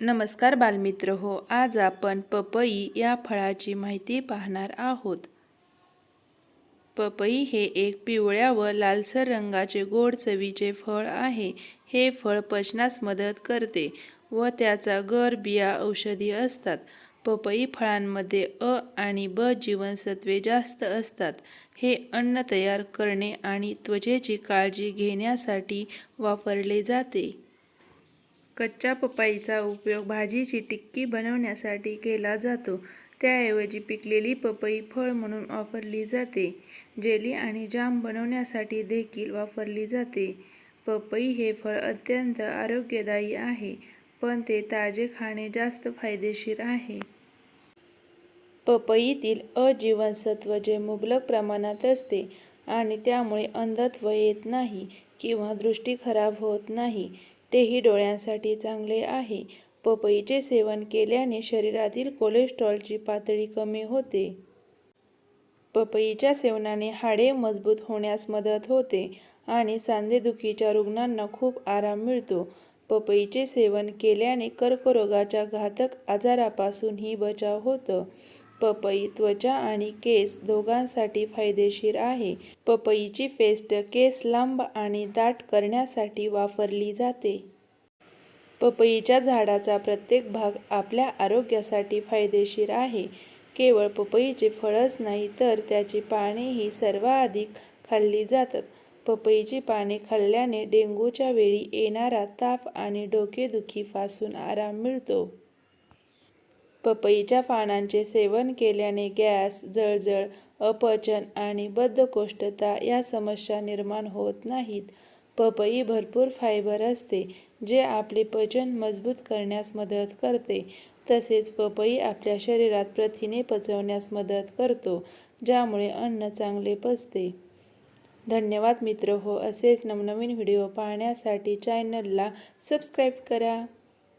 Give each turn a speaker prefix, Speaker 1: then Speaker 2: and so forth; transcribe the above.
Speaker 1: नमस्कार बालमित्र हो आज आपण पपई या फळाची माहिती पाहणार आहोत. पपई हे एक पिवळ्या व लालसर रंगाचे गोड चवीचे फळ आहे. हे फळ पचनास मदत करते व त्याचा गर बिया औषधी असतात. पपई फळांमध्ये अ आणि ब जीवनसत्वे जास्त असतात. हे अन्न तयार करणे आणि त्वचेची काळजी घेण्यासाठी वापरले जाते. कच्च्या पपईचा उपयोग भाजीची टिक्की बनवण्यासाठी केला जातो. त्याऐवजी पिकलेली पपई फळ म्हणून वापरली जाते. जेली आणि जाम बनवण्यासाठी देखील वापरली जाते. पपई हे फळ अत्यंत आरोग्यदायी आहे पण ते ताजे खाणे जास्त फायदेशीर आहे. पपईतील अ जीवनसत्व जे मुबलक प्रमाणात असते आणि त्यामुळे अंधत्व येत नाही किंवा दृष्टी खराब होत नाही तेही डोळ्यांसाठी चांगले आहे. पपईचे सेवन केल्याने शरीरातील कोलेस्ट्रॉलची पातळी कमी होते. पपईच्या सेवनाने हाडे मजबूत होण्यास मदत होते आणि सांधेदुखीच्या रुग्णांना खूप आराम मिळतो. पपईचे सेवन केल्याने कर्करोगाच्या घातक आजारापासूनही बचाव होतं. पपई त्वचा आणि केस दोघांसाठी फायदेशीर आहे. पपईची पेस्ट केस लांब आणि दाट करण्यासाठी वापरली जाते. पपईच्या झाडाचा प्रत्येक भाग आपल्या आरोग्यासाठी फायदेशीर आहे. केवळ पपईचे फळच नाही तर त्याची पानेही सर्वाधिक खाल्ली जातात. पपईची पाने खाल्ल्याने डेंग्यूच्या वेळी येणारा ताप आणि डोकेदुखीपासून आराम मिळतो. पपईच्या पानांचे सेवन केल्याने गॅस जळजळ अपचन आणि बद्धकोष्ठता या समस्या निर्माण होत नाहीत. पपई भरपूर फायबर असते जे आपले पचन मजबूत करण्यास मदत करते. तसेच पपई आपल्या शरीरात प्रथिने पचवण्यास मदत करतो ज्यामुळे अन्न चांगले पचते. धन्यवाद मित्र. हो असेच नवनवीन व्हिडिओ पाहण्यासाठी चॅनलला सबस्क्राईब करा.